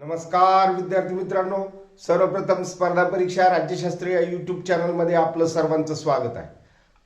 नमस्कार विद्यार्थी मित्रांनो. सर्वप्रथम स्पर्धा परीक्षा राज्यशास्त्र या चॅनलमध्ये आपलं सर्वांचं स्वागत आहे.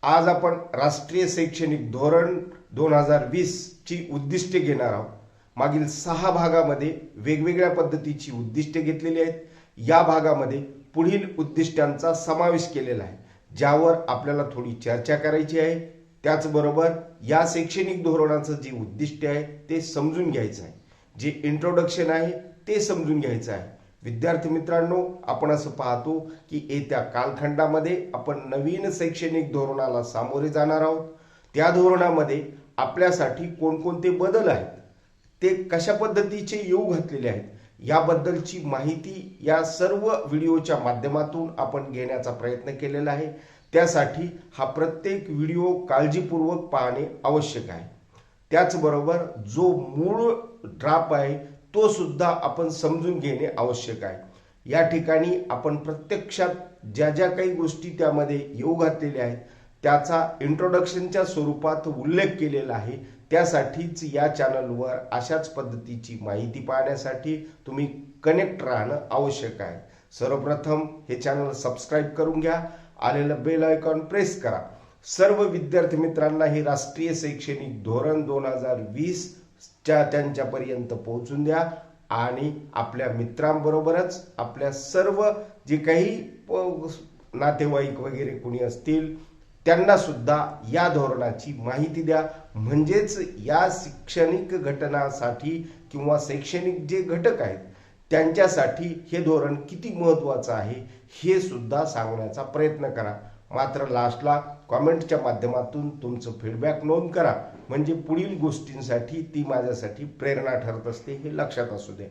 आज आपण राष्ट्रीय शैक्षणिक धोरण दोन हजार वीसची उद्दिष्टे घेणार आहोत. मागील सहा भागामध्ये वेगवेगळ्या पद्धतीची उद्दिष्टे घेतलेली आहेत. या भागामध्ये पुढील उद्दिष्टांचा समावेश केलेला आहे ज्यावर आपल्याला थोडी चर्चा करायची आहे. त्याचबरोबर या शैक्षणिक धोरणाचं जे उद्दिष्ट आहे ते समजून घ्यायचं आहे. जे इंट्रोडक्शन आहे ते समजून घ्यायचं आहे. विद्यार्थी मित्रांनो आपण असं पाहतो की येत्या कालखंडामध्ये आपण नवीन शैक्षणिक धोरणाला सामोरे जाणार आहोत. त्या धोरणामध्ये आपल्यासाठी कोणकोणते बदल आहेत? ते कशा पद्धतीचे येऊ घातलेले आहेत? याबद्दलची माहिती या सर्व व्हिडिओच्या माध्यमातून आपण घेण्याचा प्रयत्न केलेला आहे. त्यासाठी हा प्रत्येक व्हिडिओ काळजीपूर्वक पाहणे आवश्यक आहे. त्याचबरोबर जो मूळ ड्राप आहे तो सुद्धा आपण समजून घेणे आवश्यक आहे. या ठिकाणी आपण प्रत्यक्षात ज्या ज्या काही गोष्टी त्यामध्ये येऊ घातलेल्या आहेत त्याचा इंट्रोडक्शनच्या स्वरूपात उल्लेख केलेला आहे. त्यासाठीच या चॅनलवर अशाच पद्धतीची माहिती पाहण्यासाठी तुम्ही कनेक्ट राहणं आवश्यक आहे. सर्वप्रथम हे चॅनल सबस्क्राईब करून घ्या. आलेलं बेल आयकॉन प्रेस करा. सर्व विद्यार्थी मित्रांना हे राष्ट्रीय शैक्षणिक धोरण दोन हजार वीस च्या त्यांच्यापर्यंत पोहोचून द्या. आणि आपल्या मित्रांबरोबरच आपल्या सर्व जे काही प- नातेवाईक वगैरे कुणी असतील त्यांना सुद्धा या धोरणाची माहिती द्या. म्हणजेच या शैक्षणिक घटनासाठी किंवा शैक्षणिक जे घटक आहेत त्यांच्यासाठी हे धोरण किती महत्वाचं आहे हे सुद्धा सांगण्याचा प्रयत्न करा. मात्र लास्टला कॉमेंटच्या माध्यमातून तुमचं फीडबॅक नोंद करा. म्हणजे पुढील गोष्टींसाठी ती माझ्यासाठी प्रेरणा ठरत असते हे लक्षात असू द्या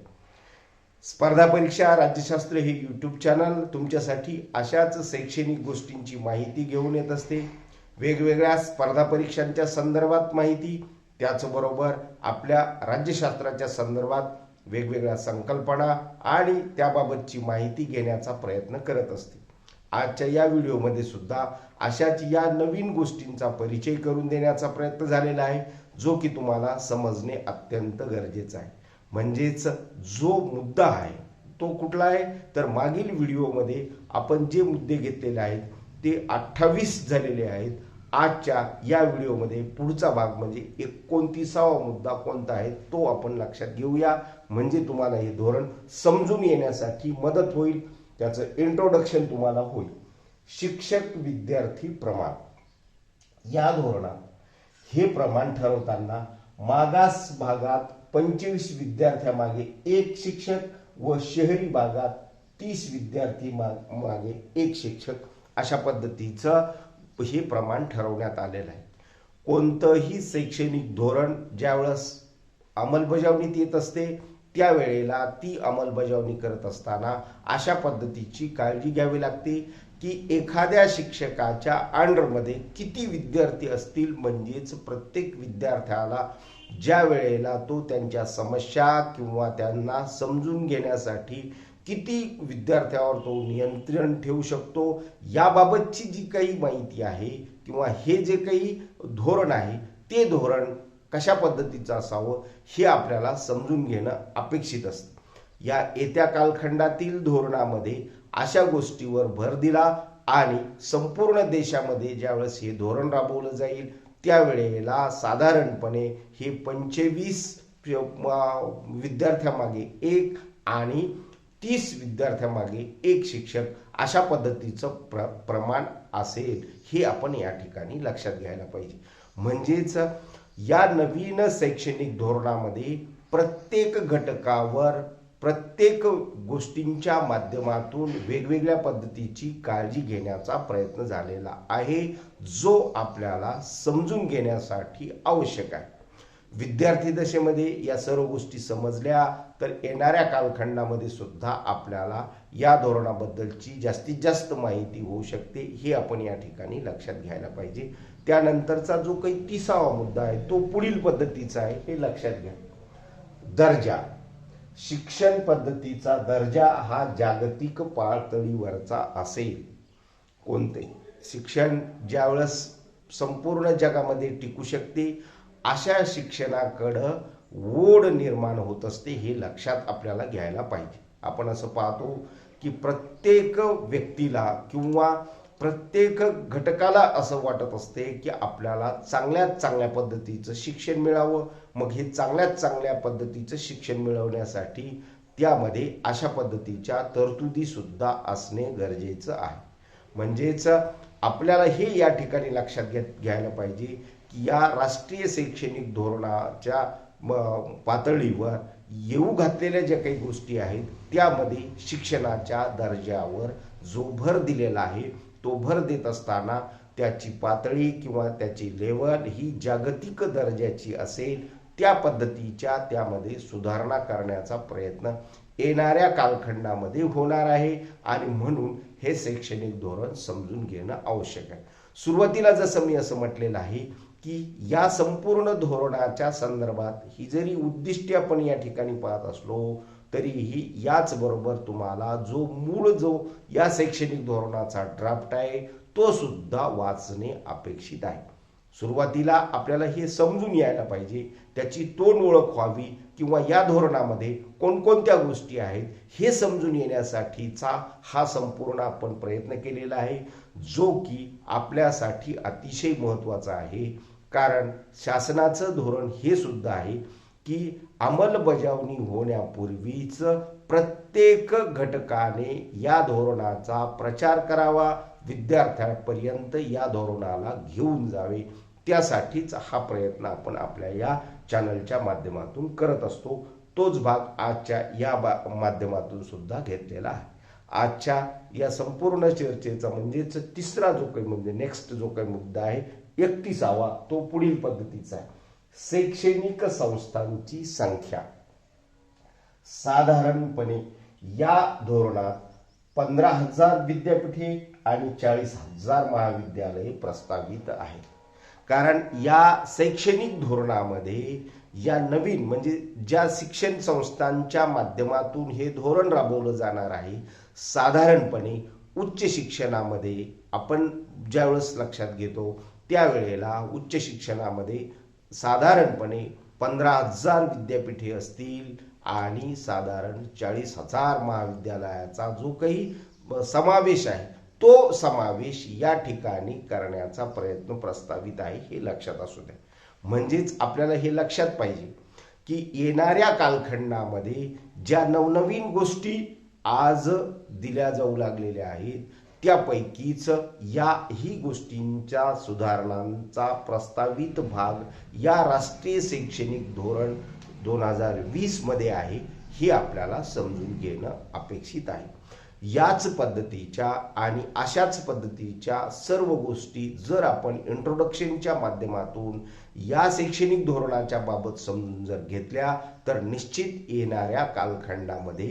स्पर्धा परीक्षा राज्यशास्त्र हे यूट्यूब चॅनल तुमच्यासाठी अशाच शैक्षणिक गोष्टींची माहिती घेऊन येत असते. वेगवेगळ्या स्पर्धा परीक्षांच्या संदर्भात माहिती. त्याचबरोबर आपल्या राज्यशास्त्राच्या संदर्भात वेगवेगळ्या संकल्पना आणि त्याबाबतची माहिती घेण्याचा प्रयत्न करत असते. आजच्या या व्हिडिओमध्ये सुद्धा अशाच या नवीन गोष्टींचा परिचय करून देण्याचा प्रयत्न झालेला आहे जो की तुम्हाला समजणे अत्यंत गरजेचं आहे. म्हणजेच जो मुद्दा आहे तो कुठला आहे? तर मागील व्हिडिओमध्ये आपण जे मुद्दे घेतलेले आहेत ते अठ्ठावीस झालेले आहेत. आजच्या या व्हिडिओमध्ये पुढचा भाग म्हणजे एकोणतीसावा मुद्दा कोणता आहे तो आपण लक्षात घेऊया. म्हणजे तुम्हाला हे धोरण समजून येण्यासाठी मदत होईल. त्याचं इंट्रोडक्शन तुम्हाला होईल. शिक्षक विद्यार्थी प्रमाण. या धोरणात हे प्रमाण ठरवताना मागास भागात पंचवीस विद्यार्थ्यामागे एक शिक्षक व शहरी भागात तीस विद्यार्थी मा- मागे एक शिक्षक. अशा पद्धतीचं हे प्रमाण ठरवण्यात आलेलं आहे. कोणतंही शैक्षणिक धोरण ज्यावेळेस अंमलबजावणीत येत असते त्यावेळेला ती अंमलबजावणी करत असताना अशा पद्धतीची काळजी घ्यावी लागते की एखाद्या शिक्षकाच्या अंडरमध्ये किती विद्यार्थी असतील म्हणजेच प्रत्येक विद्यार्थ्याला ज्या वेळेला तो त्यांच्या समस्या किंवा त्यांना समजून घेण्यासाठी किती विद्यार्थ्यावर तो नियंत्रण ठेवू शकतो याबाबतची जी काही माहिती आहे किंवा हे जे काही धोरण आहे ते धोरण कशा पद्धतीचं असावं हे आपल्याला समजून घेणं अपेक्षित असतं. या येत्या कालखंडातील धोरणामध्ये अशा गोष्टीवर भर दिला आणि संपूर्ण देशामध्ये ज्यावेळेस हे धोरण राबवलं जाईल त्यावेळेला साधारणपणे हे पंचवीस विद्यार्थ्यामागे एक आणि तीस विद्यार्थ्यामागे एक शिक्षक अशा पद्धतीचं प्र प्रमाण असेल हे आपण या ठिकाणी लक्षात घ्यायला पाहिजे. म्हणजेच या नवीन शैक्षणिक धोरणामध्ये प्रत्येक घटकावर प्रत्येक गोष्टींच्या माध्यमातून वेगवेगळ्या पद्धतीची काळजी घेण्याचा प्रयत्न झालेला आहे जो आपल्याला समजून घेण्यासाठी आवश्यक आहे. विद्यार्थी दशेमध्ये या सर्व गोष्टी समजल्या तर येणाऱ्या कालखंडामध्ये सुद्धा आपल्याला या धोरणाबद्दलची जास्तीत जास्त माहिती होऊ शकते हे आपण या ठिकाणी लक्षात घ्यायला पाहिजे. त्यानंतरचा जो काही तिसावा मुद्दा आहे तो पुढील पद्धतीचा आहे हे लक्षात घ्या. दर्जा. शिक्षण पद्धतीचा दर्जा हा जागतिक पातळीवरचा असेल. कोणते? शिक्षण ज्यावेळेस संपूर्ण जगामध्ये टिकू शकते अशा शिक्षणाकडं ओढ निर्माण होत असते हे लक्षात आपल्याला घ्यायला पाहिजे. आपण असं पाहतो की प्रत्येक व्यक्तीला किंवा प्रत्येक घटकाला असं वाटत असते की आपल्याला चांगल्यात चांगल्या पद्धतीचं शिक्षण मिळावं. मग हे चांगल्यात चांगल्या पद्धतीचं शिक्षण मिळवण्यासाठी त्यामध्ये अशा पद्धतीच्या तरतुदीसुद्धा असणे गरजेचं आहे. म्हणजेच आपल्याला हे या ठिकाणी लक्षात घेत घ्यायला पाहिजे की या राष्ट्रीय शैक्षणिक धोरणाच्या म- पातळीवर येऊ घातलेल्या ज्या काही गोष्टी आहेत त्यामध्ये शिक्षणाच्या दर्जावर जो भर दिलेला आहे तो भर देत असताना त्याची पातळी किंवा त्याची लेवल ही जागतिक दर्जाची असेल त्या पद्धतीच्या त्यामध्ये सुधारणा करण्याचा प्रयत्न येणाऱ्या कालखंडामध्ये होणार आहे आणि म्हणून हे शैक्षणिक धोरण समजून घेणं आवश्यक आहे. सुरुवातीला जसं मी असं म्हटलेलं आहे की या संपूर्ण धोरणाच्या संदर्भात ही जरी उद्दिष्टे आपण या ठिकाणी पाहत असलो तरीही याचबरोबर तुम्हाला जो मूळ जो या शैक्षणिक धोरणाचा ड्राफ्ट आहे तो सुद्धा वाचणे अपेक्षित आहे. सुरुवातीला आपल्याला हे समजून यायला पाहिजे त्याची तोंड ओळख व्हावी किंवा या धोरणामध्ये कोणकोणत्या गोष्टी आहेत हे समजून येण्यासाठीचा हा संपूर्ण आपण प्रयत्न केलेला आहे जो की आपल्यासाठी अतिशय महत्त्वाचा आहे. कारण शासनाचं धोरण हे सुद्धा आहे की अंमलबजावणी होण्यापूर्वीच प्रत्येक घटकाने या धोरणाचा प्रचार करावा विद्यार्थ्यांपर्यंत या धोरणाला घेऊन जावे. त्यासाठीच हा प्रयत्न आपण आपल्या या चॅनलच्या माध्यमातून करत असतो. तोच भाग आजच्या या बा माध्यमातून सुद्धा घेतलेला आहे. आजच्या या संपूर्ण चर्चेचा म्हणजेच तिसरा जो काही म्हणजे नेक्स्ट जो काही मुद्दा आहे एकतीसावा तो पुढील पद्धतीचा आहे. शैक्षणिक संस्थांची संख्या. साधारणपणे या धोरणात पंधरा हजार विद्यापीठे आणि चाळीस हजार महाविद्यालये प्रस्तावित आहेत. कारण या शैक्षणिक धोरणामध्ये या नवीन म्हणजे ज्या शिक्षण संस्थांच्या माध्यमातून हे धोरण राबवलं जाणार आहे साधारणपणे उच्च शिक्षणामध्ये आपण ज्यावेळेस लक्षात घेतो त्यावेळेला उच्च शिक्षणामध्ये साधारणपणे पंधरा हजार विद्यापीठे असतील आणि साधारण चाळीस हजार महाविद्यालयाचा जो काही समावेश आहे तो समावेश या ठिकाणी करण्याचा प्रयत्न प्रस्तावित आहे हे लक्षात असू द्या. म्हणजेच आपल्याला हे लक्षात पाहिजे की येणाऱ्या कालखंडामध्ये ज्या नवनवीन गोष्टी आज दिल्या जाऊ लागलेल्या आहेत त्यापैकीच या ही गोष्टींच्या सुधारणांचा प्रस्तावित भाग या राष्ट्रीय शैक्षणिक धोरण दोन हजार वीसमध्ये आहे हे आपल्याला समजून घेणं अपेक्षित आहे. याच पद्धतीच्या आणि अशाच पद्धतीच्या सर्व गोष्टी जर आपण इंट्रोडक्शनच्या माध्यमातून या शैक्षणिक धोरणाच्या बाबत समजून जर घेतल्या तर निश्चित येणाऱ्या कालखंडामध्ये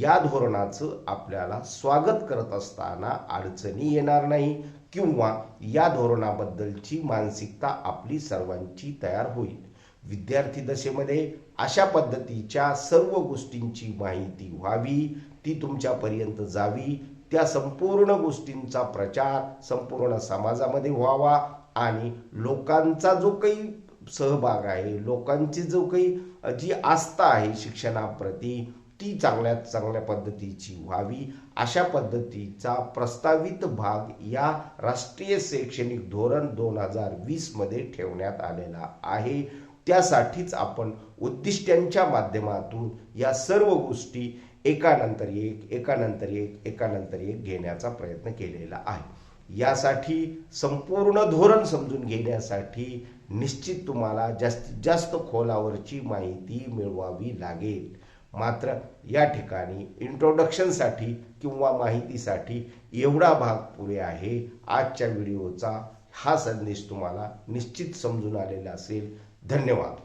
या धोरणाचं आपल्याला स्वागत करत असताना अडचणी येणार नाही किंवा या धोरणाबद्दलची मानसिकता आपली सर्वांची तयार होईल. विद्यार्थी दशेमध्ये अशा पद्धतीच्या सर्व गोष्टींची माहिती व्हावी ती तुमच्यापर्यंत जावी त्या संपूर्ण गोष्टींचा प्रचार संपूर्ण समाजामध्ये व्हावा आणि लोकांचा जो काही सहभाग आहे लोकांची जो काही जी आस्था आहे शिक्षणाप्रती ती चांगल्यात चांगल्या पद्धतीची व्हावी. अशा पद्धतीचा प्रस्तावित भाग या राष्ट्रीय शैक्षणिक धोरण दोन हजार वीसमध्ये ठेवण्यात आलेला आहे. त्यासाठीच आपण उद्दिष्ट्यांच्या माध्यमातून या सर्व गोष्टी एकानंतर एक एकानंतर एक एकानंतर एक घेण्याचा प्रयत्न केलेला आहे. यासाठी संपूर्ण धोरण समजून घेण्यासाठी निश्चित तुम्हाला जास्तीत जास्त खोलावरची माहिती मिळवावी लागेल. मात्र या ठिकाणी इंट्रोडक्शनसाठी किंवा माहितीसाठी एवढा भाग पुरे आहे. आजच्या व्हिडिओचा हा संदेश तुम्हाला निश्चित समजून आलेला असेल. धन्यवाद.